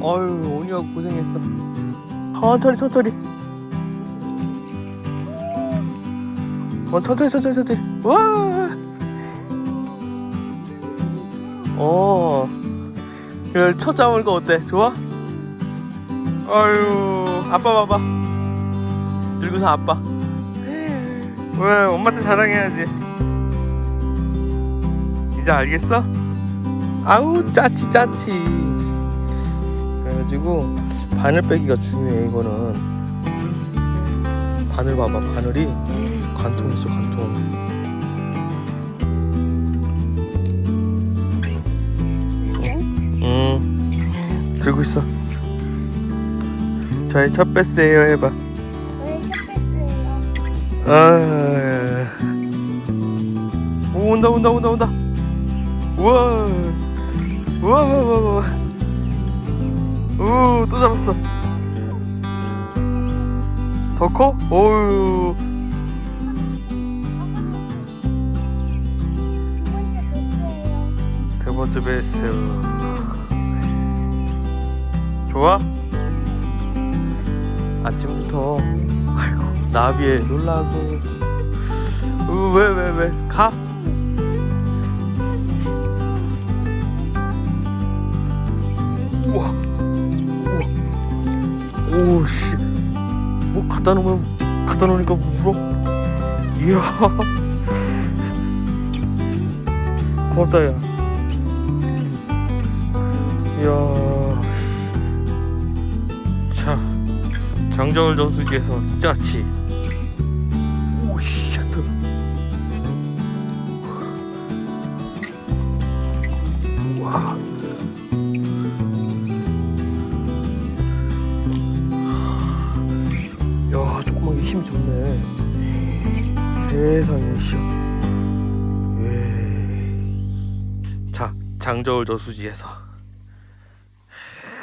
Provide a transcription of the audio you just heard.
어휴 오니가 고생했어 천천히 천천히 어 천천히 천천히 천천히 와 어. 그래 첫 잡은 거 어때? 좋아? 아유 아빠 봐봐 들고서 아빠 왜 엄마한테 자랑해야지 이제 알겠어? 아우 짜치 짜치 그래가지고 바늘 빼기가 중요해 이거는. 바늘 봐봐 바늘이. 관통 있어 관통. 음 들고 있어. 저희 첫 뺐어요 해봐. 아 오, 온다 온다 온다 온다. 우와 우와 우와 우와 우와 오또 잡았어 더 커? 오우 두 번째 베이스 좋아? 아침부터 아이고 나비에 놀라고 왜 왜 왜 가? 오씨. 뭐 갖다 놓으면 갖다 놓으니까 울어. 이야. 고맙다 야. 이야 자 장정을 전수기에서 짜치 게 힘이 좋네. 세상에, 씨. 예. 자, 장저울 저수지에서